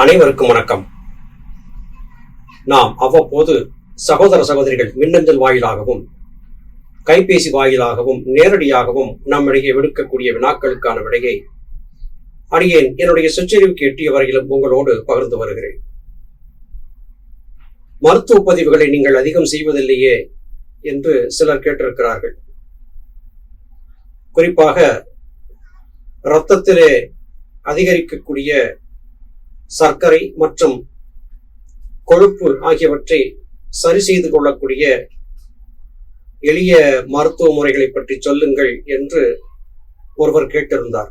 அனைவருக்கும் வணக்கம். நாம் அவ்வப்போது சகோதர சகோதரிகள் மின்னஞ்சல் வாயிலாகவும் கைபேசி வாயிலாகவும் நேரடியாகவும் நம்மிடையே விடுக்கக்கூடிய வினாக்களுக்கான விடையை அடியேன் என்னுடைய சுற்றறிவுக்கு எட்டிய வரையிலும் உங்களோடு பகிர்ந்து வருகிறேன். மருத்துவ பதிவுகளை நீங்கள் அதிகம் செய்வதில்லையே என்று சிலர் கேட்டிருக்கிறார்கள். குறிப்பாக இரத்தத்திலே அதிகரிக்கக்கூடிய சர்க்கரை மற்றும் கொழுப்பு ஆகியவற்றை சரி செய்து கொள்ளக்கூடிய எளிய மருத்துவ முறைகளை பற்றி சொல்லுங்கள் என்று ஒருவர் கேட்டிருந்தார்.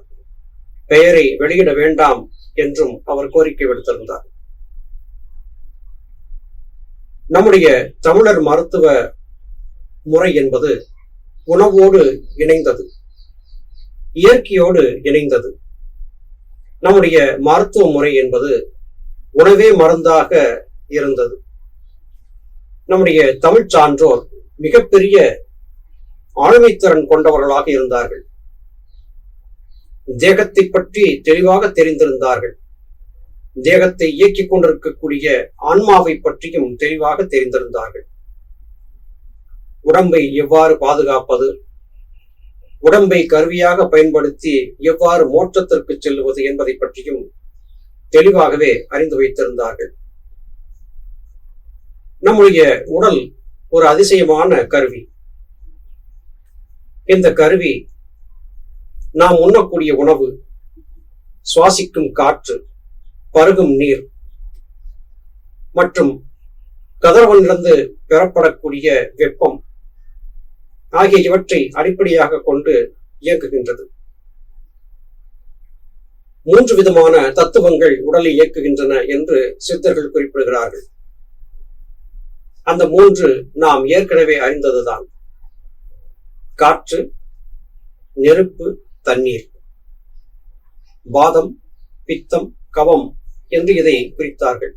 பெயரை வெளியிட வேண்டாம் என்றும் அவர் கோரிக்கை விடுத்திருந்தார். நம்முடைய தமிழர் மருத்துவ முறை என்பது உணவோடு இணைந்தது இயற்கையோடு இணைந்தது. நம்முடைய மருத்துவ முறை என்பது உணவே மருந்தாக இருந்தது. நம்முடைய தமிழ் சான்றோர் மிகப்பெரிய ஆளுமைத்திறன் கொண்டவர்களாக இருந்தார்கள். தேகத்தை பற்றி தெளிவாக தெரிந்திருந்தார்கள். தேகத்தை இயக்கிக் கொண்டிருக்கக்கூடிய ஆன்மாவை பற்றியும் தெளிவாக தெரிந்திருந்தார்கள். உடம்பை எவ்வாறு பாதுகாப்பது? உடம்பை கருவியாக பயன்படுத்தி எவ்வாறு மோட்சத்திற்கு செல்லுவது என்பதை பற்றியும் தெளிவாகவே அறிந்து வைத்திருந்தார்கள். நம்முடைய உடல் ஒரு அதிசயமான கருவி. இந்த கருவி நாம் உண்ணக்கூடிய உணவு சுவாசிக்கும் காற்று பருகும் நீர் மற்றும் கதிரவனிலிருந்து பெறப்படக்கூடிய வெப்பம் ஆகிய இவற்றை அடிப்படையாக கொண்டு இயக்குகின்றது மூன்று விதமான தத்துவங்கள் உடலை இயக்குகின்றன என்று சித்தர்கள் குறிப்பிடுகிறார்கள். அந்த மூன்று நாம் ஏற்கனவே அறிந்ததுதான். காற்று நெருப்பு தண்ணீர். வாதம் பித்தம் கவம் என்று இதை குறித்தார்கள்.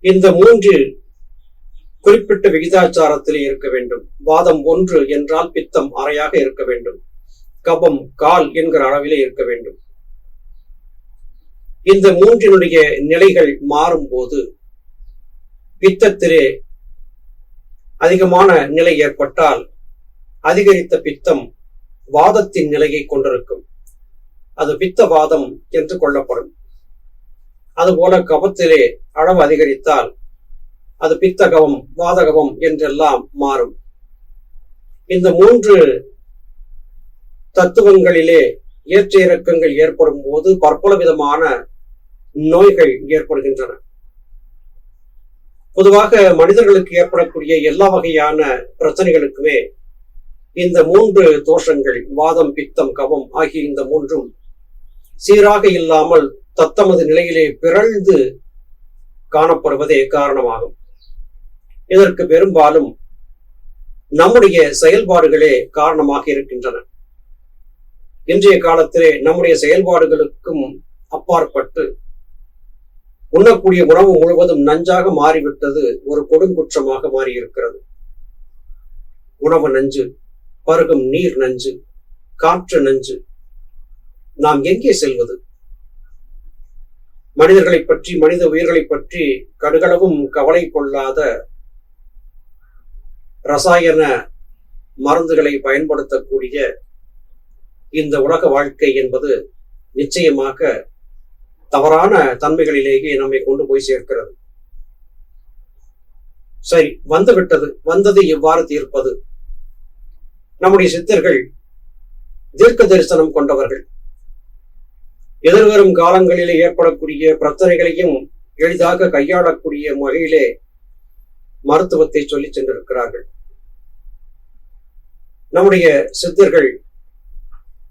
இந்த மூன்று குறிப்பிட்ட விகிதாச்சாரத்திலே இருக்க வேண்டும். வாதம் ஒன்று என்றால் பித்தம் அறையாக இருக்க வேண்டும். கபம் கால் என்கிற அளவிலே இருக்க வேண்டும். இந்த மூன்றினுடைய நிலைகள் மாறும் போது பித்தத்திலே அதிகமான நிலை ஏற்பட்டால் அதிகரித்த பித்தம் வாதத்தின் நிலையை கொண்டிருக்கும். அது பித்தவாதம் என்று கொள்ளப்படும். அதுபோல கபத்திலே அளவு அதிகரித்தால் அது பித்தகவம் வாதகவம் என்றெல்லாம் மாறும். இந்த மூன்று தத்துவங்களிலே ஏற்ற இறக்கங்கள் ஏற்படும் போது பற்பல விதமான நோய்கள் ஏற்படுகின்றன. பொதுவாக மனிதர்களுக்கு ஏற்படக்கூடிய எல்லா வகையான பிரச்சனைகளுக்குமே இந்த மூன்று தோஷங்கள் வாதம் பித்தம் கவம் ஆகிய இந்த மூன்றும் சீராக இல்லாமல் தத்தமது நிலையிலே பிறழ்ந்து காணப்படுவதே காரணமாகும். இதற்கு பெரும்பாலும் நம்முடைய செயல்பாடுகளே காரணமாக இருக்கின்றன. இன்றைய காலத்திலே நம்முடைய செயல்பாடுகளுக்கும் அப்பாற்பட்டு உண்ணக்கூடிய உணவு முழுவதும் நஞ்சாக மாறிவிட்டது ஒரு கொடுங்குற்றமாக மாறியிருக்கிறது. உணவு நஞ்சு பருகும் நீர் நஞ்சு காற்று நஞ்சு. நாம் எங்கே செல்வது? மனிதர்களை பற்றி மனித உயிர்களை பற்றி கடுகளவும் கவலை கொள்ளாத ரசாயன மருந்துகளை பயன்படுத்தக்கூடிய இந்த உலக வாழ்க்கை என்பது நிச்சயமாக தவறான தன்மைகளிலேயே நம்மை கொண்டு போய் சேர்க்கிறது. சரி வந்து விட்டது வந்தது எவ்வாறு தீர்ப்பது? நம்முடைய சித்தர்கள் தீர்க்க தரிசனம் கொண்டவர்கள். எதிர்வரும் காலங்களிலே ஏற்படக்கூடிய பிரச்சனைகளையும் எளிதாக கையாளக்கூடிய வகையிலே மருத்துவத்தை சொல்லி சென்றிருக்கிறார்கள். நம்முடைய சித்தர்கள்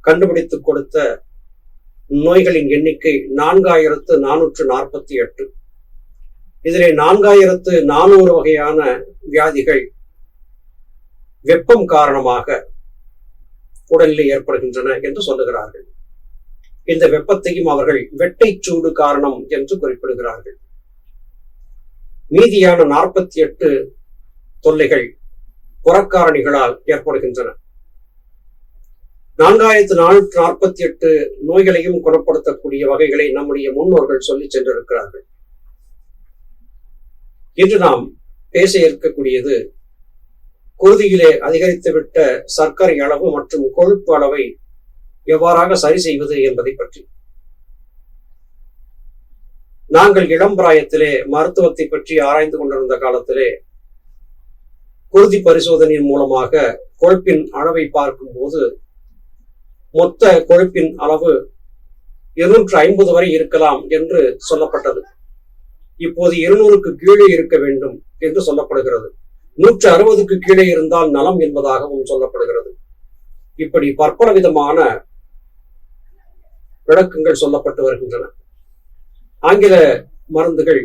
கண்டுபிடித்துக் கொடுத்த நோய்களின் எண்ணிக்கை நான்காயிரத்து நானூற்று நாற்பத்தி எட்டு. இதிலே நான்காயிரத்து நானூறு வகையான வியாதிகள் வெப்பம் காரணமாக உடலில் ஏற்படுகின்றன என்று சொல்லுகிறார்கள். இந்த வெப்பத்தையும் அவர்கள் வெட்டை சூடு காரணம் என்று குறிப்பிடுகிறார்கள். மீதியான நாற்பத்தி எட்டு தொல்லைகள் புறக்காரணிகளால் ஏற்படுகின்றன. நான்காயிரத்து நானூற்று நாற்பத்தி எட்டு நோய்களையும் குணப்படுத்தக்கூடிய வகைகளை நம்முடைய முன்னோர்கள் சொல்லி சென்றிருக்கிறார்கள். இன்று நாம் பேச இருக்கக்கூடியது குருதியிலே அதிகரித்துவிட்ட சர்க்கரை அளவு மற்றும் கொழுப்பு அளவை எவ்வாறாக சரி செய்வது என்பதை பற்றி. நாங்கள் இளம் பிராயத்திலே மருத்துவத்தை பற்றி ஆராய்ந்து கொண்டிருந்த காலத்திலே குருதி பரிசோதனையின் மூலமாக கொழுப்பின் அளவை பார்க்கும்போது மொத்த கொழுப்பின் அளவு இருநூற்று ஐம்பது வரை இருக்கலாம் என்று சொல்லப்பட்டது. இப்போது இருநூறுக்கு கீழே இருக்க வேண்டும் என்று சொல்லப்படுகிறது. நூற்று அறுபதுக்கு கீழே இருந்தால் நலம் என்பதாகவும் சொல்லப்படுகிறது. இப்படி பற்பல விதமான விளக்கங்கள் சொல்லப்பட்டு வருகின்றன. ஆங்கில மருந்துகள்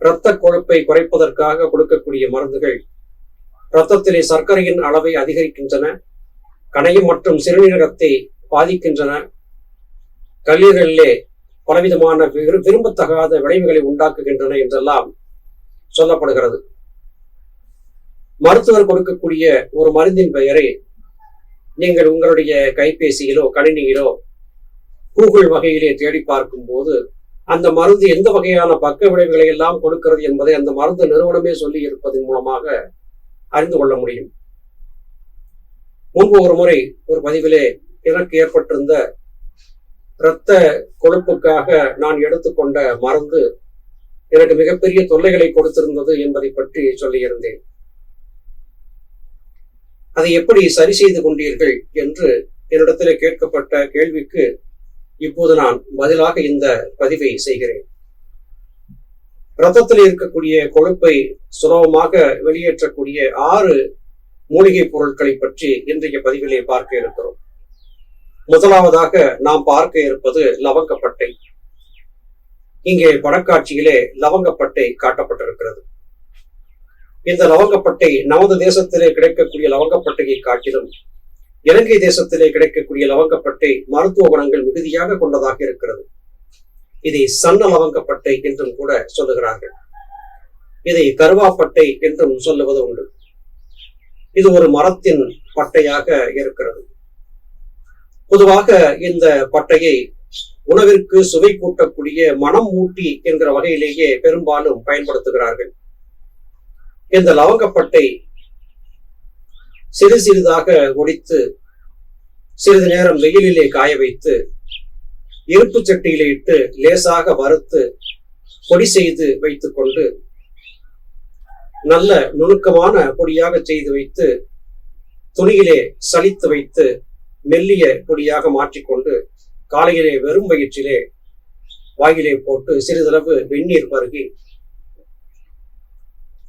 இரத்த கொழுப்பை குறைப்பதற்காக கொடுக்கக்கூடிய மருந்துகள் இரத்தத்திலே சர்க்கரையின் அளவை அதிகரிக்கின்றன கணையம் மற்றும் சிறுநீரகத்தை பாதிக்கின்றன கல்லீரலிலே பலவிதமான விரும்பத்தகாத விளைவுகளை உண்டாக்குகின்றன என்றெல்லாம் சொல்லப்படுகிறது. மருத்துவர் கொடுக்கக்கூடிய ஒரு மருந்தின் பெயரை நீங்கள் உங்களுடைய கைபேசியிலோ கணினியிலோ கூகுள் வகையிலே தேடி பார்க்கும் போது அந்த மருந்து எந்த வகையான பக்க விளைவுகளை எல்லாம் கொடுக்கிறது என்பதை அந்த மருந்து நிறுவனமே சொல்லி இருப்பதன் மூலமாக அறிந்து கொள்ள முடியும். முன்பு ஒரு முறை ஒரு பதிவிலே எனக்கு ஏற்பட்டிருந்த இரத்த கொழுப்புக்காக நான் எடுத்துக்கொண்ட மருந்து எனக்கு மிகப்பெரிய தொல்லைகளை கொடுத்திருந்தது என்பதை பற்றி சொல்லியிருந்தேன். அதை எப்படி சரி செய்து கொண்டீர்கள் என்று என்னிடத்தில் கேட்கப்பட்ட கேள்விக்கு இப்போது நான் பதிலாக இந்த பதிவை செய்கிறேன். ரத்தத்தில் இருக்கக்கூடிய கொழுப்பை சுலபமாக வெளியேற்றக்கூடிய ஆறு மூலிகை பொருட்களை பற்றி இன்றைய பதிவிலே பார்க்க இருக்கிறோம். முதலாவதாக நாம் பார்க்க இருப்பது லவங்கப்பட்டை. இங்கே படக்காட்சியிலே லவங்கப்பட்டை காட்டப்பட்டிருக்கிறது. இந்த லவங்கப்பட்டை நமது தேசத்திலே கிடைக்கக்கூடிய லவங்கப்பட்டையை காட்டிலும் இலங்கை தேசத்திலே கிடைக்கக்கூடிய லவங்கப்பட்டை மருத்துவ குணங்கள் மிகுதியாக கொண்டதாக இருக்கிறது. இதை சன்ன லவங்கப்பட்டை என்றும் கூட சொல்லுகிறார்கள். இதை கருவாப்பட்டை என்றும் சொல்லுவது உண்டு. இது ஒரு மரத்தின் பட்டையாக இருக்கிறது. பொதுவாக இந்த பட்டையை உணவிற்கு சுவை கூட்டக்கூடிய மனம் ஊட்டி என்கிற வகையிலேயே பெரும்பாலும் பயன்படுத்துகிறார்கள். இந்த லவங்கப்பட்டை சிறு சிறிதாக ஒடித்து சிறிது நேரம் வெயிலிலே காய வைத்து இருப்பு சட்டியிலே இட்டு லேசாக வறுத்து பொடி செய்து வைத்துக் கொண்டு நல்ல நுணுக்கமான பொடியாக செய்து வைத்து துணியிலே சலித்து வைத்து மெல்லிய பொடியாக மாற்றிக்கொண்டு காலையிலே வெறும் வயிற்றிலே வாயிலே போட்டு சிறிதளவு வெந்நீர் பருகி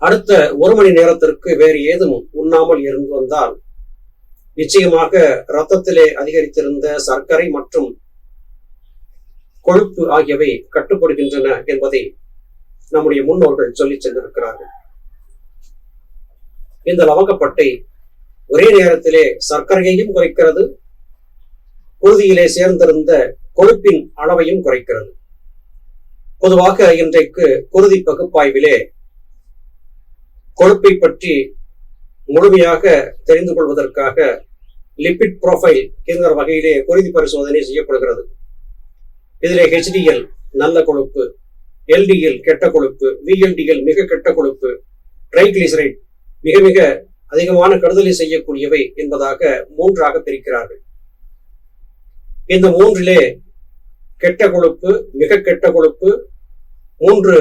அடுத்த ஒரு மணி நேரத்திற்கு வேறு ஏதும் உண்ணாமல் இருந்து வந்தால் நிச்சயமாக இரத்தத்திலே அதிகரித்திருந்த சர்க்கரை மற்றும் கொழுப்பு ஆகியவை கட்டுப்படுகின்றன என்பதை நம்முடைய முன்னோர்கள் சொல்லி சென்றிருக்கிறார்கள். இந்த லவங்கப்பட்டை ஒரே நேரத்திலே சர்க்கரையையும் குறைக்கிறது குருதியிலே சேர்ந்திருந்த கொழுப்பின் அளவையும் குறைக்கிறது. பொதுவாக இன்றைக்கு குருதி பகுப்பாய்விலே கொழுப்பை பற்றி முழுமையாக தெரிந்து கொள்வதற்காக லிபிட் ப்ரொஃபைல் என்கிற வகையிலே குருதி பரிசோதனை செய்யப்படுகிறது. இதிலே ஹெச்டிஎல் நல்ல கொழுப்பு எல்டிஎல் கெட்ட கொழுப்பு விஎல்டிஎல் மிக கெட்ட கொழுப்பு ட்ரைக்ளிசரைட் மிக மிக அதிகமான கடுதலை செய்யக்கூடியவை என்பதாக மூன்றாக பிரிக்கிறார்கள். இந்த மூன்றிலே கெட்ட கொழுப்பு மிக கெட்ட கொழுப்பு மூன்று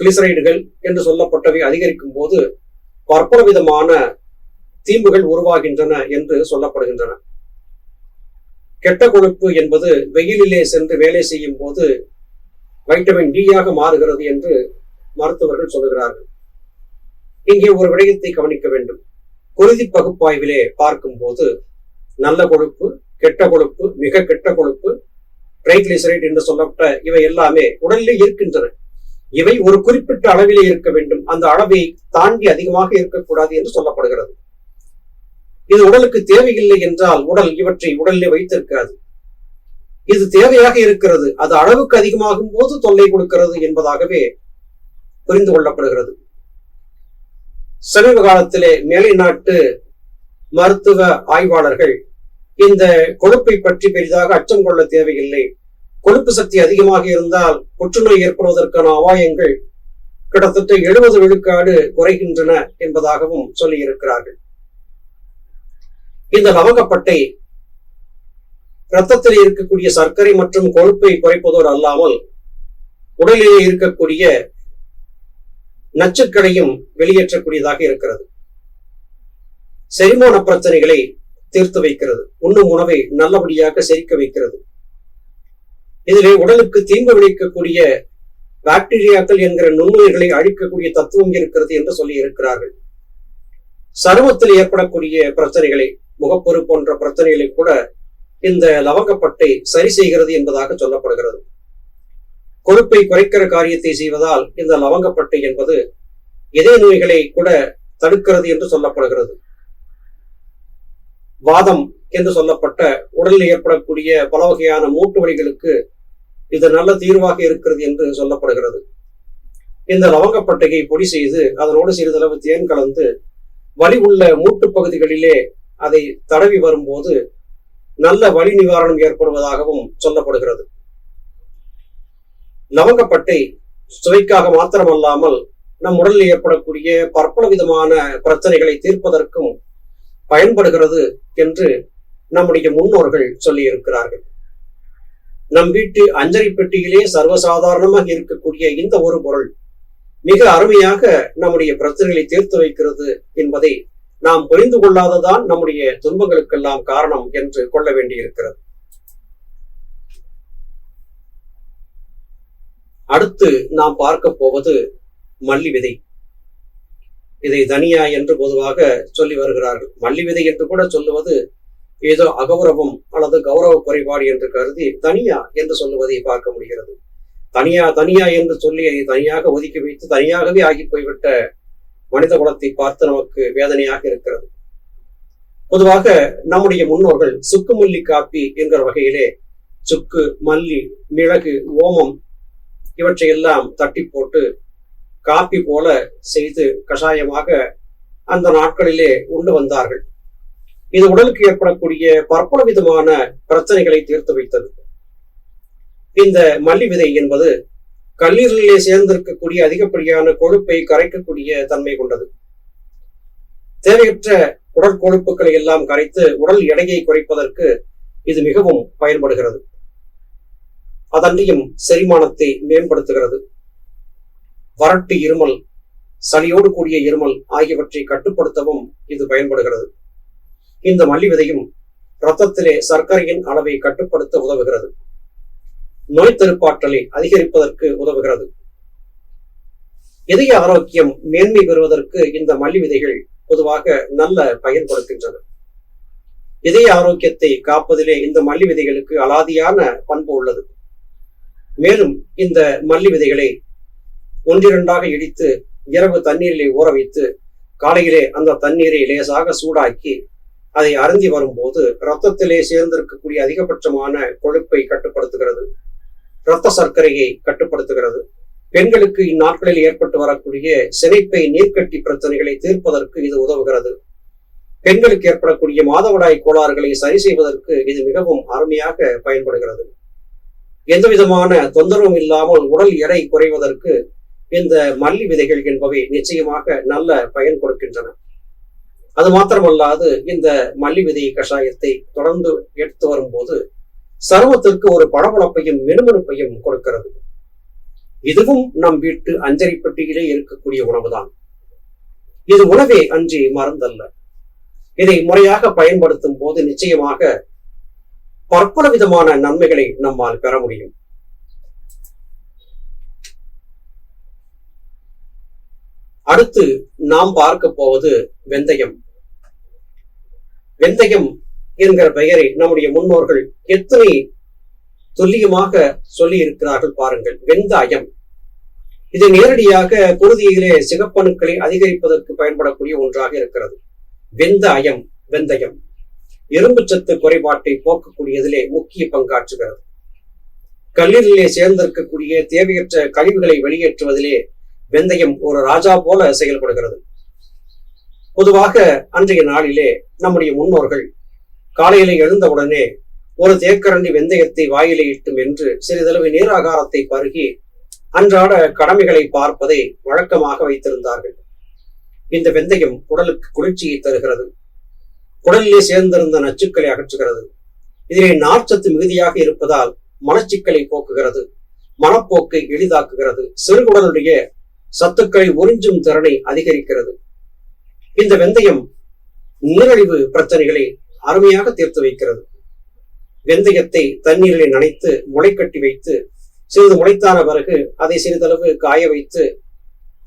கிளிசரைடுகள் என்று சொல்லப்பட்டவை அதிகரிக்கும் போது பற்பல விதமான தீம்புகள் உருவாகின்றன என்று சொல்லப்படுகின்றன. கெட்ட கொழுப்பு என்பது வெயிலிலே சென்று வேலை செய்யும் போது வைட்டமின் டியாக மாறுகிறது என்று மருத்துவர்கள் சொல்லுகிறார்கள். இங்கே ஒரு விடயத்தை கவனிக்க வேண்டும். குருதி பகுப்பாய்விலே பார்க்கும் போது நல்ல கொழுப்பு கெட்ட கொழுப்பு மிக கெட்ட கொழுப்பு ட்ரைக்ளிசரைட் என்று சொல்லப்பட்ட இவை எல்லாமே உடலிலே இருக்கின்றன. இவை ஒரு குறிப்பிட்ட அளவிலே இருக்க வேண்டும். அந்த அளவை தாண்டி அதிகமாக இருக்கக்கூடாது என்று சொல்லப்படுகிறது. இது உடலுக்கு தேவையில்லை என்றால் உடல் இவற்றை உடலிலே வைத்திருக்காது. இது தேவையாக இருக்கிறது. அது அளவுக்கு அதிகமாகும் போது தொல்லை கொடுக்கிறது என்பதாகவே புரிந்து கொள்ளப்படுகிறது. சமீப காலத்திலே மேலை நாட்டு மருத்துவ ஆய்வாளர்கள் இந்த கொழுப்பை பற்றி பெரிதாக அச்சம் கொள்ள தேவையில்லை. கொழுப்பு சக்தி அதிகமாக இருந்தால் புற்றுநோய் ஏற்படுவதற்கான அபாயங்கள் கிட்டத்தட்ட எழுபது விழுக்காடு குறைகின்றன என்பதாகவும் சொல்லியிருக்கிறார்கள். இந்த லவங்கப்பட்டை இரத்தத்தில் இருக்கக்கூடிய சர்க்கரை மற்றும் கொழுப்பை குறைப்பதோடு அல்லாமல் உடலிலே இருக்கக்கூடிய நச்சுக்களையும் வெளியேற்றக்கூடியதாக இருக்கிறது. செரிமான பிரச்சனைகளை தீர்த்து வைக்கிறது. உண்ணும் உணவை நல்லபடியாக செரிக்க வைக்கிறது. இதிலே உடலுக்கு தீங்கு விளைக்கக்கூடிய பாக்டீரியாக்கள் என்கிற நுண்ணுயிர்களை அழிக்கக்கூடிய தத்துவம் இருக்கிறது என்று சொல்லி இருக்கிறார்கள். சருமத்தில் ஏற்படக்கூடிய பிரச்சனைகளை முகப்பொரு போன்ற பிரச்சனைகளை கூட இந்த லவங்கப்பட்டை சரி செய்கிறது என்பதாக சொல்லப்படுகிறது. கொழுப்பை குறைக்கிற காரியத்தை செய்வதால் இந்த லவங்கப்பட்டை என்பது இதய நோய்களை கூட தடுக்கிறது என்று சொல்லப்படுகிறது. வாதம் என்று சொல்லப்பட்ட உடலில் ஏற்படக்கூடிய பல வகையான மூட்டு வழிகளுக்கு இது நல்ல தீர்வாக இருக்கிறது என்று சொல்லப்படுகிறது. இந்த லவங்கப்பட்டையை பொடி செய்து அதனோடு சிறிதளவு தேன் கலந்து வலி உள்ள மூட்டு பகுதிகளிலே அதை தடவி வரும்போது நல்ல வலி நிவாரணம் ஏற்படுவதாகவும் சொல்லப்படுகிறது. லவங்கப்பட்டை சுவைக்காக மாத்திரமல்லாமல் நம் உடலில் ஏற்படக்கூடிய பற்பல விதமான பிரச்சனைகளை தீர்ப்பதற்கும் பயன்படுகிறது என்று நம்முடைய முன்னோர்கள் சொல்லியிருக்கிறார்கள். நம் வீட்டு அஞ்சலி பெட்டியிலே சர்வசாதாரணமாக இருக்கக்கூடிய இந்த ஒரு பொருள் மிக அருமையாக நம்முடைய பிரச்சனைகளை தீர்த்து வைக்கிறது என்பதை நாம் புரிந்து கொள்ளாததான் நம்முடைய துன்பங்களுக்கெல்லாம் காரணம் என்று கொள்ள வேண்டியிருக்கிறது. அடுத்து நாம் பார்க்க போவது மல்லி விதை. இதை தனியா என்று பொதுவாக சொல்லி வருகிறார்கள். மல்லி விதை என்று கூட சொல்லுவது ஏதோ அகௌரவம் அல்லது கௌரவ குறைபாடு என்று கருதி தனியா என்று சொல்லுவதை பார்க்க முடிகிறது. தனியா தனியா என்று சொல்லி அதை தனியாக ஒதுக்கி வைத்து தனியாகவே ஆகி போய்விட்ட மனித குலத்தை பார்த்து நமக்கு வேதனையாக இருக்கிறது. பொதுவாக நம்முடைய முன்னோர்கள் சுக்கு மல்லி காப்பி என்கிற வகையிலே சுக்கு மல்லி மிளகு ஓமம் இவற்றையெல்லாம் தட்டி போட்டு காப்பி போல செய்து கஷாயமாக அந்த நாட்களிலே உண்டு வந்தார்கள். இது உடலுக்கு ஏற்படக்கூடிய பற்பல விதமான பிரச்சனைகளை தீர்த்து வைத்தது. இந்த மல்லி விதை என்பது கல்லீரலிலே சேர்ந்திருக்கக்கூடிய அதிகப்படியான கொழுப்பை கரைக்கக்கூடிய தன்மை கொண்டது. தேவையற்ற உடல் கொழுப்புகளை எல்லாம் கரைத்து உடல் எடையை குறைப்பதற்கு இது மிகவும் பயன்படுகிறது. அதன்றியும் செரிமானத்தை மேம்படுத்துகிறது. வறட்டு இருமல் சளியோடு கூடிய இருமல் ஆகியவற்றை கட்டுப்படுத்தவும் இது பயன்படுகிறது. இந்த மல்லி விதையும் ரத்தத்திலே சர்க்கரையின் அளவை கட்டுப்படுத்த உதவுகிறது. நோய் தடுப்பாற்றலை அதிகரிப்பதற்கு உதவுகிறது. இதய ஆரோக்கியம் மேன்மை பெறுவதற்கு இந்த மல்லி விதைகள் பொதுவாக நல்ல பயன் கொடுக்கின்றன. இதய ஆரோக்கியத்தை காப்பதிலே இந்த மல்லி விதைகளுக்கு அலாதியான பண்பு உள்ளது. மேலும் இந்த மல்லி விதைகளை ஒன்றிரண்டாக இடித்து இரவு தண்ணீரிலே ஊற வைத்து காலையிலே அந்த தண்ணீரை லேசாக சூடாக்கி அதை அருந்தி வரும்போது ரத்தத்திலே சேர்ந்திருக்கக்கூடிய அதிகபட்சமான கொழுப்பை கட்டுப்படுத்துகிறது. இரத்த சர்க்கரையை கட்டுப்படுத்துகிறது. பெண்களுக்கு இந்நாட்களில் ஏற்பட்டு வரக்கூடிய சினைப்பை நீர்க்கட்டி பிரச்சனைகளை தீர்ப்பதற்கு இது உதவுகிறது. பெண்களுக்கு ஏற்படக்கூடிய மாதவிடாய் கோளாறுகளை சரி செய்வதற்கு இது மிகவும் அருமையாக பயன்படுகிறது. எந்த விதமான தொந்தரவும் இல்லாமல் உடல் எடை குறைவதற்கு இந்த மல்லி விதைகள் என்பவை நிச்சயமாக நல்ல பயன் கொடுக்கின்றன. அது மாத்திரமல்லாது இந்த மல்லி விதை கஷாயத்தை தொடர்ந்து எடுத்து வரும்போது சருமத்திற்கு ஒரு பளபளப்பையும் மினுமினுப்பையும் கொடுக்கிறது. இதுவும் நம் வீட்டு அஞ்சலி பெட்டியிலே இருக்கக்கூடிய உணவுதான். இது உணவே அன்றி மருந்தல்ல. இதை முறையாக பயன்படுத்தும் போது நிச்சயமாக பற்பல விதமான நன்மைகளை நம்மால் பெற முடியும். அடுத்து நாம் பார்க்க போவது வெந்தயம். வெந்தயம் என்கிற பெயரை நம்முடைய முன்னோர்கள் எத்தனை துல்லியமாக சொல்லி இருக்கிறார்கள் பாருங்கள். வெந்தாயம் இது நேரடியாக குருதியிலே சிகப்பணுக்களை அதிகரிப்பதற்கு பயன்படக்கூடிய ஒன்றாக இருக்கிறது. வெந்தாயம் வெந்தயம். இரும்பு சத்து குறைபாட்டை போக்கக்கூடியதிலே முக்கிய பங்காற்றுகிறது. கல்லீரலிலே சேர்ந்திருக்கக்கூடிய தேவையற்ற கழிவுகளை வெளியேற்றுவதிலே வெந்தயம் ஒரு ராஜா போல செயல்படுகிறது. பொதுவாக அன்றைய நாளிலே நம்முடைய முன்னோர்கள் காலையில எழுந்தவுடனே ஒரு தேக்கரண்டி வெந்தயத்தை வாயிலே இட்டும் என்று சிறிதளவு நீராகாரத்தை பருகி அன்றாட கடமைகளை பார்ப்பதை வழக்கமாக வைத்திருந்தார்கள். இந்த வெந்தயம் உடலுக்கு குளிர்ச்சியை தருகிறது. உடலிலே சேர்ந்திருந்த நச்சுக்களை அகற்றுகிறது. இதிலே நார்ச்சத்து மிகுதியாக இருப்பதால் மலச்சிக்கலை போக்குகிறது. மனப்போக்கை எளிதாக்குகிறது. சிறுகுடலுடைய சத்துக்களை உறிஞ்சும் திறனை அதிகரிக்கிறது. இந்த வெந்தயம் நீரழிவு பிரச்சனைகளை அருமையாக தீர்த்து வைக்கிறது. வெந்தயத்தை தண்ணீரில் நனைத்து முளைக்கட்டி வைத்து சிறிது முளைத்தான பிறகு அதை சிறிதளவு காய வைத்து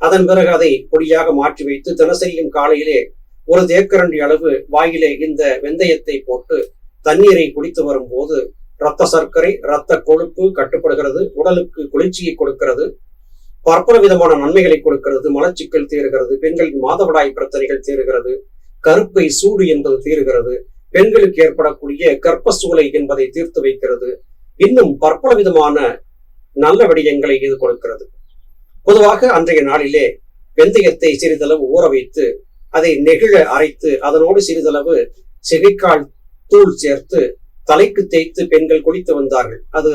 அதன் பிறகு அதை பொடியாக மாற்றி வைத்து தினசரியும் காலையிலே ஒரு தேக்கரண்டி அளவு வாயிலே இந்த வெந்தயத்தை போட்டு தண்ணீரை குடித்து வரும்போது இரத்த சர்க்கரை இரத்த கொழுப்பு கட்டுப்படுகிறது உடலுக்கு குளிர்ச்சியை கொடுக்கிறது. பற்பல விதமான நன்மைகளை கொடுக்கிறது மலச்சிக்கல் தீருகிறது பெண்களின் மாதவிடாய் பிரச்சனைகள் தீருகிறது கருப்பை சூடு என்பது தீருகிறது பெண்களுக்கு ஏற்படக்கூடிய கர்ப்ப சூளை என்பதை தீர்த்து வைக்கிறது. இன்னும் பற்பல விதமான நல்ல விடயங்களை இது கொடுக்கிறது. பொதுவாக அன்றைய நாளிலே வெந்தயத்தை சிறிதளவு ஊற வைத்து அதை நெகிழ அரைத்து அதனோடு சிறிதளவு சிகைக்கால் தூள் சேர்த்து தலைக்கு தேய்த்து பெண்கள் குளித்து வந்தார்கள். அது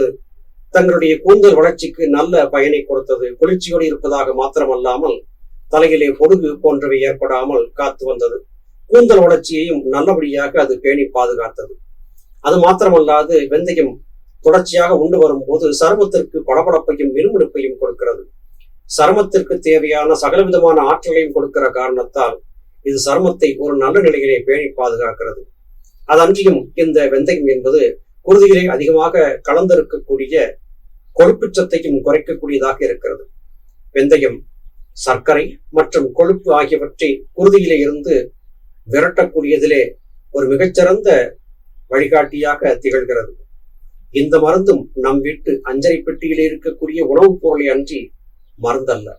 தங்களுடைய கூந்தல் வளர்ச்சிக்கு நல்ல பயனை கொடுத்தது. குளிர்ச்சியோடு இருப்பதாக மாத்திரமல்லாமல் தலையிலே பொடுகு போன்றவை ஏற்படாமல் காத்து வந்தது. கூந்தல் வளர்ச்சியையும் நல்லபடியாக அது பேணி பாதுகாத்தது. அது மாத்திரமல்லாது வெந்தயம் தொடர்ச்சியாக உண்டு வரும்போது சருமத்திற்கு படபடப்பையும் மினுமினுப்பையும் கொடுக்கிறது. சருமத்திற்கு தேவையான சகலவிதமான ஆற்றலையும் கொடுக்கிற காரணத்தால் இது சருமத்தை ஒரு நல்ல நிலையிலே பேணி பாதுகாக்கிறது. அதன்றியும் இந்த வெந்தயம் என்பது குருதியிலே அதிகமாக கலந்திருக்கக்கூடிய கொழுப்புச்சத்தையும் குறைக்கக்கூடியதாக இருக்கிறது. வெந்தயம் சர்க்கரை மற்றும் கொழுப்பு ஆகியவற்றை குருதியிலே இருந்து விரட்டக்கூடியதிலே ஒரு மிகச்சிறந்த வழிகாட்டியாக திகழ்கிறது. இந்த மருந்தும் நம் வீட்டு அஞ்சரை பெட்டியிலே இருக்கக்கூடிய உணவுப் பொருளை அன்றி மருந்தல்ல.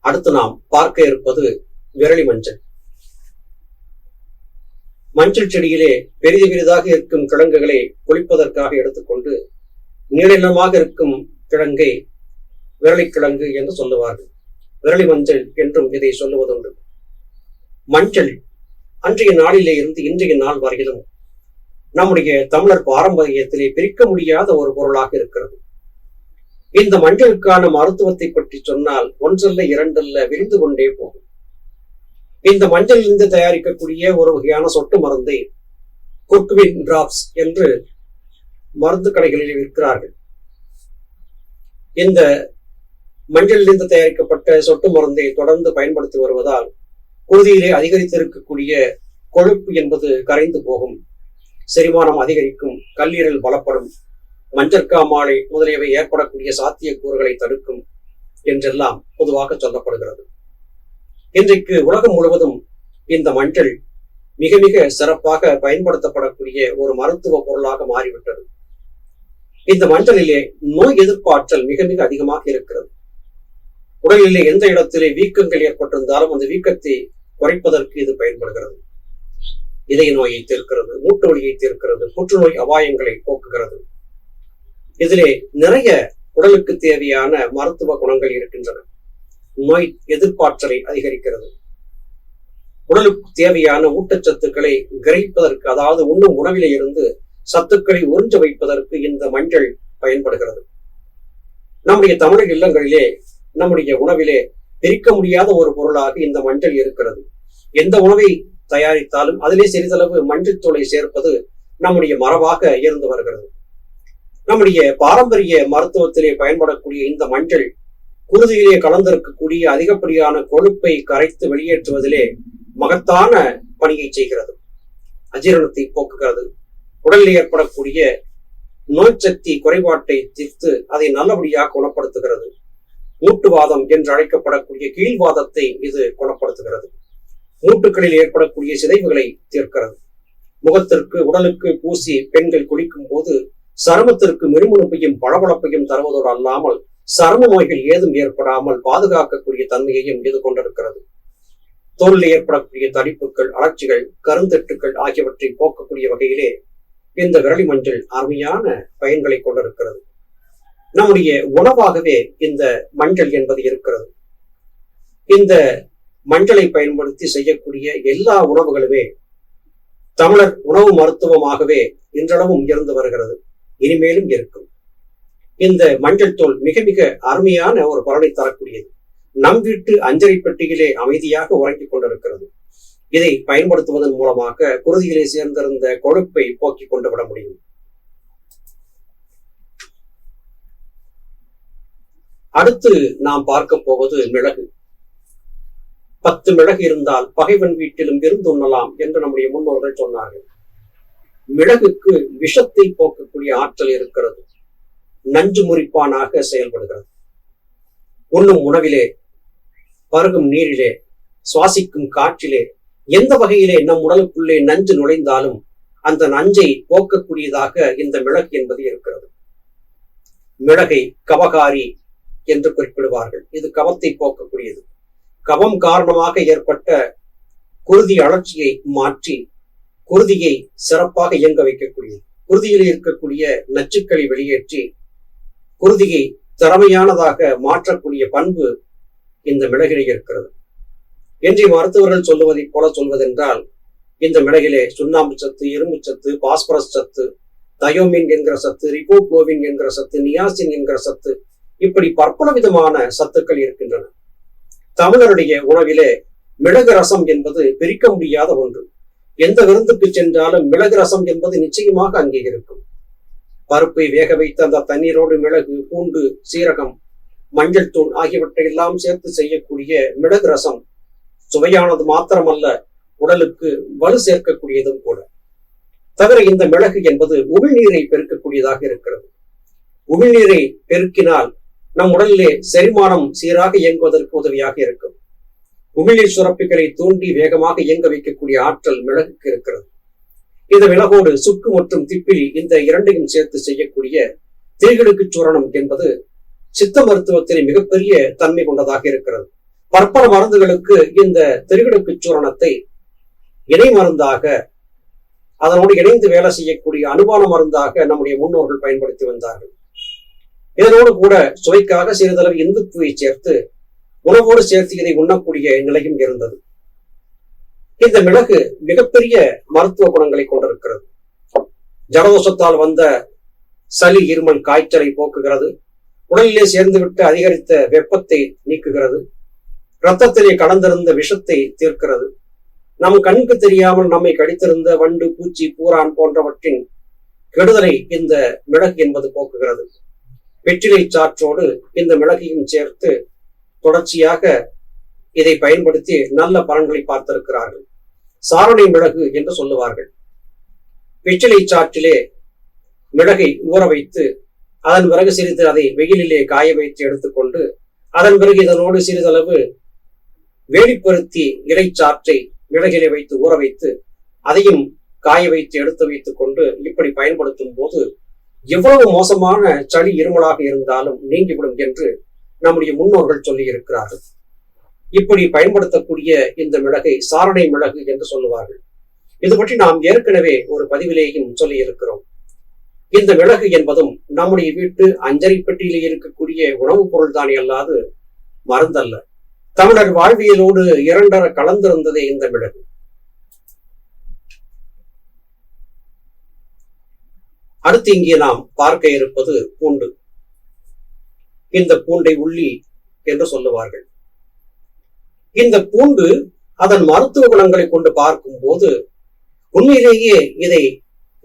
அடுத்து நாம் பார்க்க இருப்பது விரலி மஞ்சள் மஞ்சள் செடியிலே பெரிது பெரிதாக இருக்கும் கிழங்குகளை குளிப்பதற்காக எடுத்துக்கொண்டு நீளமாக இருக்கும் கிழங்கை விரலிக்கிழங்கு என்று சொல்லுவார்கள். விரலி மஞ்சள் என்றும் இதை சொல்லுவதுண்டு. மஞ்சள் அன்றைய நாளிலே இருந்து இன்றைய நாள் வரையிலும் நம்முடைய தமிழர் பாரம்பரியத்திலே பிரிக்க முடியாத ஒரு பொருளாக இருக்கிறது. இந்த மஞ்சளுக்கான மருத்துவத்தை பற்றி சொன்னால் ஒன்றல்ல இரண்டல்ல விரிந்து கொண்டே போகும். இந்த மஞ்சள் இருந்து தயாரிக்கக்கூடிய ஒரு வகையான சொட்டு மருந்தை குர்குவின் டிராப்ஸ் என்று மருந்து கடைகளில் விற்கிறார்கள். இந்த மஞ்சளிலிருந்து தயாரிக்கப்பட்ட சொட்டு மருந்தை தொடர்ந்து பயன்படுத்தி வருவதால் குருதியிலே அதிகரித்திருக்கக்கூடிய கொழுப்பு என்பது கரைந்து போகும். செரிமானம் அதிகரிக்கும் கல்லீரல் பலப்படும் மஞ்சற்காமாலை முதலியவை ஏற்படக்கூடிய சாத்தியக்கூறுகளை தடுக்கும் என்றெல்லாம் பொதுவாக சொல்லப்படுகிறது. இன்றைக்கு உலகம் முழுவதும் இந்த மஞ்சள் மிக மிக சிறப்பாக பயன்படுத்தப்படக்கூடிய ஒரு மருத்துவ பொருளாக மாறிவிட்டது. இந்த மஞ்சளிலே நோய் எதிர்ப்பாற்றல் மிக மிக அதிகமாக இருக்கிறது. உடலிலே எந்த இடத்திலே வீக்கங்கள் ஏற்பட்டிருந்தாலும் அந்த வீக்கத்தை குறைப்பதற்கு இது பயன்படுகிறது. இதய நோயை தீர்க்கிறது மூட்டு வலியை தீர்க்கிறது புற்றுநோய் அபாயங்களை போக்குகிறது. இதிலே நிறைய உடலுக்கு தேவையான மருத்துவ குணங்கள் இருக்கின்றன. நோய் எதிர்ப்பாற்றலை அதிகரிக்கிறது. உடலுக்கு தேவையான ஊட்டச்சத்துக்களை கிரகிப்பதற்கு அதாவது உண்ணும் உணவிலே இருந்து சத்துக்களை உறிஞ்ச வைப்பதற்கு இந்த மஞ்சள் பயன்படுகிறது. நம்முடைய தமிழக இல்லங்களிலே நம்முடைய உணவிலே பிரிக்க முடியாத ஒரு பொருளாக இந்த மஞ்சள் இருக்கிறது. எந்த உணவை தயாரித்தாலும் அதிலே சிறிதளவு மஞ்சள் தூளை சேர்ப்பது நம்முடைய மரபாக இருந்து வருகிறது. நம்முடைய பாரம்பரிய மருத்துவத்திலே பயன்படக்கூடிய இந்த மஞ்சள் குருதியிலே கலந்திருக்கக்கூடிய அதிகப்படியான கொழுப்பை கரைத்து வெளியேற்றுவதிலே மகத்தான பணியை செய்கிறது. அஜீரணத்தை போக்குகிறது. உடலில் ஏற்படக்கூடிய நோய்ச்சக்தி குறைபாட்டை தீர்த்து அதை நல்லபடியாக குணப்படுத்துகிறது. மூட்டுவாதம் என்று அழைக்கப்படக்கூடிய கீழ்வாதத்தை இது குணப்படுத்துகிறது. மூட்டுகளில் ஏற்படக்கூடிய சிதைவுகளை தீர்க்கிறது. முகத்திற்கு உடலுக்கு பூசி பெண்கள் குளிக்கும் போது சருமத்திற்கு மெருமுழுப்பையும் பளபளப்பையும் தருவதோடு அல்லாமல் சரும நோய்கள் ஏதும் ஏற்படாமல் பாதுகாக்கக்கூடிய தன்மையையும் இது கொண்டிருக்கிறது. தோலில் ஏற்படக்கூடிய தடிப்புகள் அலர்ச்சிகள் கருந்தட்டுக்கள் ஆகியவற்றை போக்கக்கூடிய வகையிலே இந்த விரலி மஞ்சள் அருமையான பயன்களை கொண்டிருக்கிறது. நம்முடைய உணவாகவே இந்த மஞ்சள் என்பது இருக்கிறது. இந்த மஞ்சளை பயன்படுத்தி செய்யக்கூடிய எல்லா உணவுகளுமே தமிழர் உணவு மருத்துவமாகவே இன்றளவும் இருந்து வருகிறது. இனிமேலும் இருக்கும். இந்த மஞ்சள் தூள் மிக மிக அருமையான ஒரு பலனை தரக்கூடியது. நம் வீட்டு அஞ்சரை பெட்டியிலே அமைதியாக உறங்கிக் கொண்டிருக்கிறது. இதை பயன்படுத்துவதன் மூலமாக குருதியிலே சேர்ந்திருந்த கொழுப்பை போக்கிக் கொண்டு விட முடியும். அடுத்து நாம் பார்க்க போவது மிளகு. பத்து மிளகு இருந்தால் பகைவன் வீட்டிலும் விருந்து உண்ணலாம் என்று நம்முடைய முன்னோர்கள் சொன்னார்கள். மிளகுக்கு விஷத்தை போக்கக்கூடிய ஆற்றல் இருக்கிறது. நஞ்சு முறிப்பானாக செயல்படுகிறது. உண்ணும் உணவிலே பருகும் நீரிலே சுவாசிக்கும் காற்றிலே எந்த வகையிலே நம் உடலுக்குள்ளே நஞ்சு நுழைந்தாலும் அந்த நஞ்சை போக்கக்கூடியதாக இந்த மிளகு என்பது இருக்கிறது. மிளகை கவகாரி என்று குறிப்பிடுவார்கள். இது கவத்தை போக்கக்கூடியது. கவம் காரணமாக ஏற்பட்ட குருதி அழற்சியை மாற்றி குருதியை சிறப்பாக இயங்க வைக்கக்கூடியது. குருதியில் இருக்கக்கூடிய நச்சுக்களை வெளியேற்றி குருதியை திறமையானதாக மாற்றக்கூடிய பண்பு இந்த மிளகிலே இருக்கிறது. இன்றைய மருத்துவர்கள் சொல்லுவதைப் போல சொல்வதென்றால் இந்த மிளகிலே சுண்ணாம்பு சத்து இரும்பு சத்து பாஸ்பரஸ் சத்து தயோமின் என்கிற சத்து ரிபோக்ளோவின் என்கிற சத்து நியாசின் என்கிற சத்து இப்படி பற்பல விதமான சத்துக்கள் இருக்கின்றன. தமிழருடைய உணவிலே மிளகு ரசம் என்பது பிரிக்க முடியாத ஒன்று. எந்த விருந்துக்கு சென்றாலும் மிளகு ரசம் என்பது நிச்சயமாக அங்கே இருக்கும் பருப்பை வேக வைத்த அந்த தண்ணீரோடு மிளகு பூண்டு சீரகம் மஞ்சள் தூள் ஆகியவற்றை எல்லாம் சேர்த்து செய்யக்கூடிய மிளகு ரசம் சுவையானது மாத்திரமல்ல உடலுக்கு வலு சேர்க்கக்கூடியதும் கூட. தவிர இந்த மிளகு என்பது உமிழ்நீரை பெருக்கக்கூடியதாக இருக்கிறது. உமிழ்நீரை பெருக்கினால் நம் உடலிலே செரிமானம் சீராக இயங்குவதற்கு உதவியாக இருக்கும். உமிழ்நீர் சுரப்பிகளை தூண்டி வேகமாக இயங்க வைக்கக்கூடிய ஆற்றல் மிளகுக்கு இருக்கிறது. இந்த மிளகோடு சுக்கு மற்றும் திப்பிலி இந்த இரண்டையும் சேர்த்து செய்யக்கூடிய திரிகளுக்கு சூரணம் என்பது சித்த மருத்துவத்தின் மிகப்பெரிய தன்மை கொண்டதாக இருக்கிறது. பற்பல மருந்துகளுக்கு இந்த திரிகளுக்கு சூரணத்தை இணை மருந்தாக அதனோடு இணைந்து வேலை செய்யக்கூடிய அனுபான மருந்தாக நம்முடைய முன்னோர்கள் பயன்படுத்தி வந்தார்கள். இதனோடு கூட சுவைக்காக சிறிதளவு இந்துப்புவை சேர்த்து உணவோடு சேர்த்து இதை உண்ணக்கூடிய நிலையும் இருந்தது. இந்த மிளகு மிகப்பெரிய மருத்துவ குணங்களை கொண்டிருக்கிறது. ஜலதோஷத்தால் வந்த சளி இருமல் காய்ச்சலை போக்குகிறது. உடலிலே சேர்ந்துவிட்டு அதிகரித்த வெப்பத்தை நீக்குகிறது. இரத்தத்திலே கலந்திருந்த விஷத்தை தீர்க்கிறது. நம் கண்ணுக்கு தெரியாமல் நம்மை கடித்திருந்த வண்டு பூச்சி பூரான் போன்றவற்றின் கெடுதலை இந்த மிளகு என்பது போக்குகிறது. வெற்றிலை சாற்றோடு இந்த மிளகையும் சேர்த்து தொடர்ச்சியாக இதை பயன்படுத்தி நல்ல பலன்களை பார்த்திருக்கிறார்கள். சாரணை மிளகு என்று சொல்லுவார்கள். வெற்றிலை சாற்றிலே மிளகை ஊற வைத்து அதன் பிறகு சிறிது அதை வெயிலிலே காய வைத்து எடுத்துக்கொண்டு அதன் பிறகு இதனோடு சிறிதளவு வேலிப்பருத்தி இலைச்சாற்றை மிளகிலே வைத்து ஊற வைத்து அதையும் காய வைத்து எடுத்து வைத்துக் கொண்டு இப்படி பயன்படுத்தும் போது எவ்வளவு மோசமான சளி இருமலாக இருந்தாலும் நீங்கிவிடும் என்று நம்முடைய முன்னோர்கள் சொல்லி இருக்கிறார்கள் இப்படி பயன்படுத்தக்கூடிய இந்த மிளகை சாரணை மிளகு என்று சொல்லுவார்கள். இது பற்றி நாம் ஏற்கனவே ஒரு பதிவிலேயும் சொல்லி இருக்கிறோம் இந்த மிளகு என்பதும் நம்முடைய வீட்டு அஞ்சரி பெட்டியிலே இருக்கக்கூடிய உணவுப் பொருள் தானே அல்லாது மருந்தல்ல. தமிழர் வாழ்வியலோடு இரண்டர கலந்திருந்ததே இந்த மிளகு. அடுத்து இங்கே நாம் பார்க்க இருப்பது பூண்டு. இந்த பூண்டை உள்ளி என்று சொல்லுவார்கள். இந்த பூண்டு அதன் மருத்துவ குணங்களை கொண்டு பார்க்கும் போது உண்மையிலேயே இதை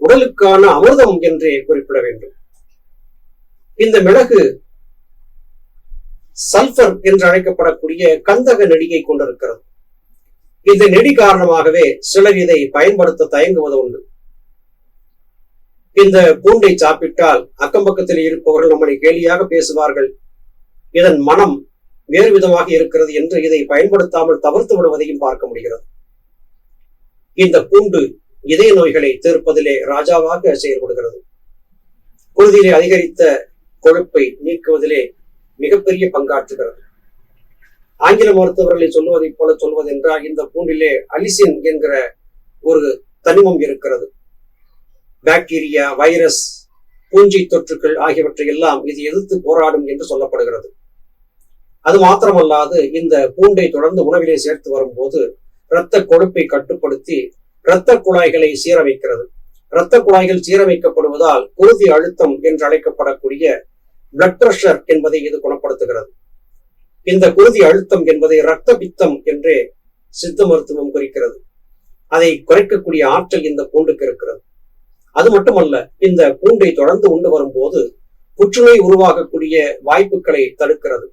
உடலுக்கான அமிர்தம் என்றே குறிப்பிட வேண்டும். இந்த மிளகு சல்பர் என்று அழைக்கப்படக்கூடிய கந்தக நெடியை கொண்டிருக்கிறது. இந்த நெடி காரணமாகவே சிலர் இதை பயன்படுத்த தயங்குவது உண்டு. இந்த பூண்டை சாப்பிட்டால் அக்கம் பக்கத்தில் இருப்பவர்கள் நம்மளை கேலியாக பேசுவார்கள். இதன் மனம் வேறு விதமாக இருக்கிறது என்று இதை பயன்படுத்தாமல் தவிர்த்து விடுவதையும் பார்க்க முடிகிறது. இந்த பூண்டு இதய நோய்களை தீர்ப்பதிலே ராஜாவாக செயல்படுகிறது. குருதியிலே அதிகரித்த கொழுப்பை நீக்குவதிலே மிகப்பெரிய பங்காற்றுகிறது. ஆங்கில மருத்துவர்களை சொல்லுவதைப் போல சொல்வதென்றால் இந்த பூண்டிலே அலிசின் என்கிற ஒரு தனிமம் இருக்கிறது. பாக்டீரியா வைரஸ் பூஞ்சி தொற்றுக்கள் ஆகியவற்றை எல்லாம் இது எதிர்த்து போராடும் என்று சொல்லப்படுகிறது. அது மாத்திரமல்லாது இந்த பூண்டை தொடர்ந்து உணவிலே சேர்த்து வரும்போது இரத்த கொழுப்பை கட்டுப்படுத்தி இரத்த குழாய்களை சீரமைக்கிறது இரத்த குழாய்கள் சீரமைக்கப்படுவதால் குருதி அழுத்தம் என்று அழைக்கப்படக்கூடிய பிளட் பிரஷர் என்பதை இது குணப்படுத்துகிறது. இந்த குருதி அழுத்தம் என்பதை இரத்த பித்தம் என்றே சித்த மருத்துவம் குறிக்கிறது. அதை குறைக்கக்கூடிய ஆற்றல் இந்த பூண்டுக்கு இருக்கிறது. அது மட்டுமல்ல இந்த பூண்டை தொடர்ந்து உண்டு வரும்போது புற்றுநோய் உருவாகக்கூடிய வாய்ப்புகளை தடுக்கிறது.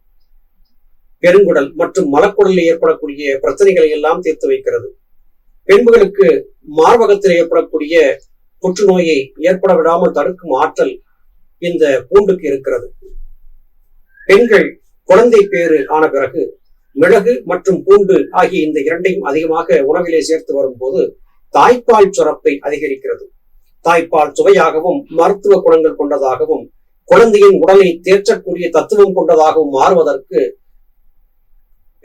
பெருங்குடல் மற்றும் மலக்குடலில் ஏற்படக்கூடிய பிரச்சனைகளை எல்லாம் தீர்த்து வைக்கிறது. பெண்களுக்கு மார்பகத்தில் ஏற்படக்கூடிய புற்றுநோயை ஏற்பட விடாமல் தடுக்கும் ஆற்றல் இந்த பூண்டுக்கு இருக்கிறது. பெண்கள் குழந்தை பேறு ஆன பிறகு மிளகு மற்றும் பூண்டு ஆகிய இந்த இரண்டையும் அதிகமாக உணவிலே சேர்த்து வரும்போது தாய்ப்பால் சுரப்பை அதிகரிக்கிறது. தாய்ப்பால் சுவையாகவும் மருத்துவ குணங்கள் கொண்டதாகவும் குழந்தையின் உடலை தேற்றக்கூடிய தத்துவம் கொண்டதாகவும் மாறுவதற்கு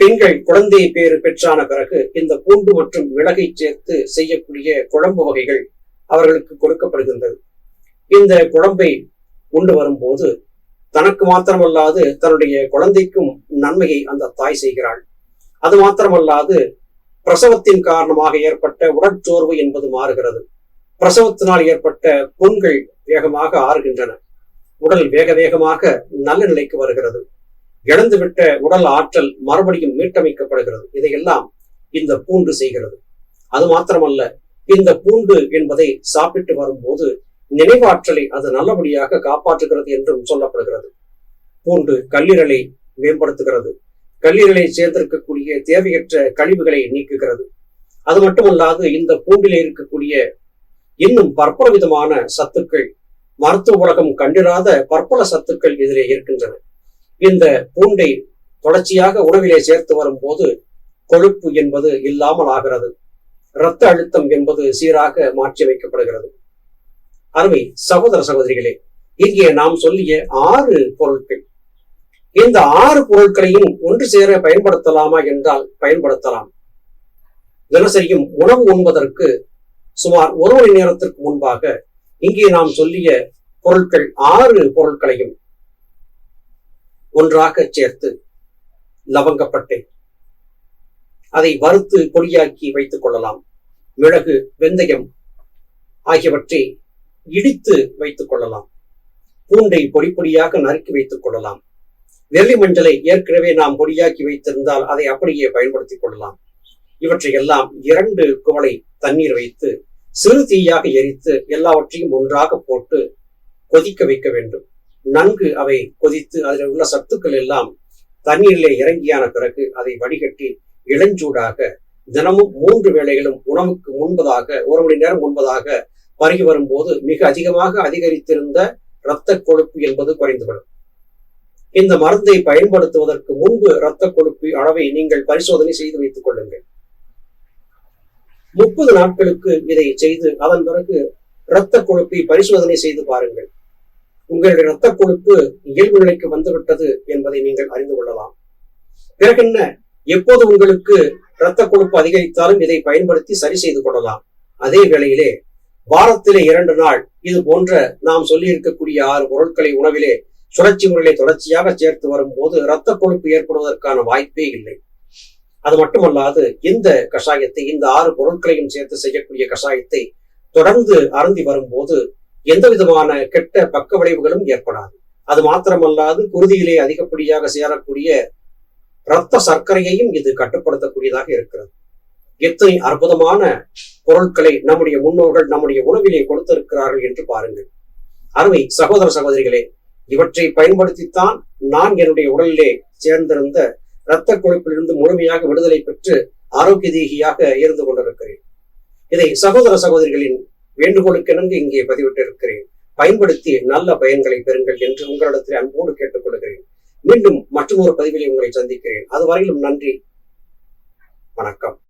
பெண்கள் குழந்தை பேறு பெற்றான பிறகு இந்த பூண்டு மற்றும் மிளகை சேர்த்து செய்யக்கூடிய குழம்பு வகைகள் அவர்களுக்கு கொடுக்கப்படுகின்றது. இந்த குழம்பை கொண்டு வரும்போது தனக்கு மாத்திரமல்லாது தன்னுடைய குழந்தைக்கும் நன்மையை அந்த தாய் செய்கிறாள். அது மாத்திரமல்லாது பிரசவத்தின் காரணமாக ஏற்பட்ட உடற்சோர்வு என்பது மாறுகிறது. பிரசவத்தினால் ஏற்பட்ட புண்கள் வேகமாக ஆறுகின்றன. உடல் வேக வேகமாக நல்ல நிலைக்கு வருகிறது. இழந்துவிட்ட உடல் ஆற்றல் மறுபடியும் மீட்டமைக்கப்படுகிறது. இதையெல்லாம் இந்த பூண்டு செய்கிறது. அது மாத்திரமல்ல இந்த பூண்டு என்பதை சாப்பிட்டு வரும்போது நினைவாற்றலை அது நல்லபடியாக காப்பாற்றுகிறது என்றும் சொல்லப்படுகிறது. பூண்டு கல்லீரலை மேம்படுத்துகிறது. கல்லீரலை சேர்ந்திருக்கக்கூடிய தேவையற்ற கழிவுகளை நீக்குகிறது. அது மட்டுமல்லாது இந்த பூண்டிலே இருக்கக்கூடிய இன்னும் பற்பல விதமான சத்துக்கள் மருத்துவ உலகம் கண்டிராத பற்பல சத்துக்கள் இதிலே இருக்கின்றன. இந்த பூண்டை தொடர்ச்சியாக உணவிலே சேர்த்து வரும்போது கொழுப்பு என்பது இல்லாமல் ஆகிறது. இரத்த அழுத்தம் என்பது சீராக மாற்றி வைக்கப்படுகிறது. அருமை சகோதர சகோதரிகளே இங்கே நாம் சொல்லிய ஆறு பொருட்கள். இந்த ஆறு பொருட்களையும் ஒன்று சேர பயன்படுத்தலாமா என்றால் பயன்படுத்தலாம். தினசரியும் உணவு உண்பதற்கு சுமார் ஒரு மணி நேரத்திற்கு முன்பாக இங்கே நாம் சொல்லிய பொருட்கள் ஆறு பொருட்களையும். ஒன்றாக சேர்த்து லவங்கப்பட்டேன். அதை வறுத்து பொடியாக்கி வைத்துக் கொள்ளலாம். மிளகு வெந்தயம் ஆகியவற்றை இடித்து வைத்துக் கொள்ளலாம். பூண்டை பொடி பொடியாக நறுக்கி வைத்துக் கொள்ளலாம். வெள்ளி மஞ்சளை ஏற்கனவே நாம் பொடியாக்கி வைத்திருந்தால் அதை அப்படியே பயன்படுத்திக் கொள்ளலாம். இவற்றை எல்லாம் இரண்டு குவளை தண்ணீர் வைத்து சிறு தீயாக எரித்து எல்லாவற்றையும் ஒன்றாக போட்டு கொதிக்க வைக்க வேண்டும். நன்கு அவை கொதித்து அதில் உள்ள சத்துக்கள் எல்லாம் தண்ணீரிலே இறங்கியான பிறகு அதை வடிகட்டி இளஞ்சூடாக தினமும் மூன்று வேளைகளும் உணவுக்கு முன்பதாக ஒரு மணி நேரம் முன்பதாக பருகி வரும்போது மிக அதிகமாக அதிகரித்திருந்த இரத்த கொழுப்பு என்பது குறைந்துவிடும். இந்த மருந்தை பயன்படுத்துவதற்கு முன்பு இரத்த கொழுப்பு அளவை நீங்கள் பரிசோதனை செய்து வைத்துக் கொள்ளுங்கள். முப்பது நாட்களுக்கு இதை செய்து அதன் பிறகு இரத்த கொழுப்பை பரிசோதனை செய்து பாருங்கள். உங்களுடைய இரத்த கொழுப்பு இயல்பு நிலைக்கு வந்துவிட்டது என்பதை நீங்கள் அறிந்து கொள்ளலாம். பிறகு என்ன? எப்போது உங்களுக்கு இரத்த கொழுப்பு அதிகரித்தாலும் இதை பயன்படுத்தி சரி செய்து கொள்ளலாம். அதே வேளையிலே வாரத்திலே இரண்டு நாள் இது போன்ற நாம் சொல்லி இருக்கக்கூடிய ஆறு பொருட்களை உணவிலே சுழற்சி முறையிலே தொடர்ச்சியாக சேர்த்து வரும்போது இரத்த கொழுப்பு ஏற்படுவதற்கான வாய்ப்பே இல்லை. அது மட்டுமல்லாது இந்த கஷாயத்தை இந்த ஆறு பொருட்களையும் சேர்த்து செய்யக்கூடிய கஷாயத்தை தொடர்ந்து அருந்தி வரும்போது எந்த விதமான கெட்ட பக்க விளைவுகளும் ஏற்படாது. அது மாத்திரமல்லாது குருதியிலே அதிகப்படியாக சேரக்கூடிய இரத்த சர்க்கரையையும் இது கட்டுப்படுத்தக்கூடியதாக இருக்கிறது. எத்தனை அற்புதமான பொருட்களை நம்முடைய முன்னோர்கள் நம்முடைய உணவிலே கொடுத்திருக்கிறார்கள் என்று பாருங்கள். அருமை சகோதர சகோதரிகளே இவற்றை பயன்படுத்தித்தான் நான் என்னுடைய உடலிலே சேர்ந்திருந்த இரத்த கொழுப்பிலிருந்து முழுமையாக விடுதலை பெற்று ஆரோக்கிய தேகியாக இருந்து கொண்டிருக்கிறேன். இதை சகோதர சகோதரிகளின் வேண்டுகோளுக்கிணங்கு இங்கே பதிவிட்டிருக்கிறேன். பயன்படுத்தி நல்ல பயன்களை பெறுங்கள் என்று உங்களிடத்தில் அன்போடு கேட்டுக்கொள்கிறேன். மீண்டும் மற்றொரு பதிவிலே உங்களை சந்திக்கிறேன். அதுவரையிலும் நன்றி. வணக்கம்.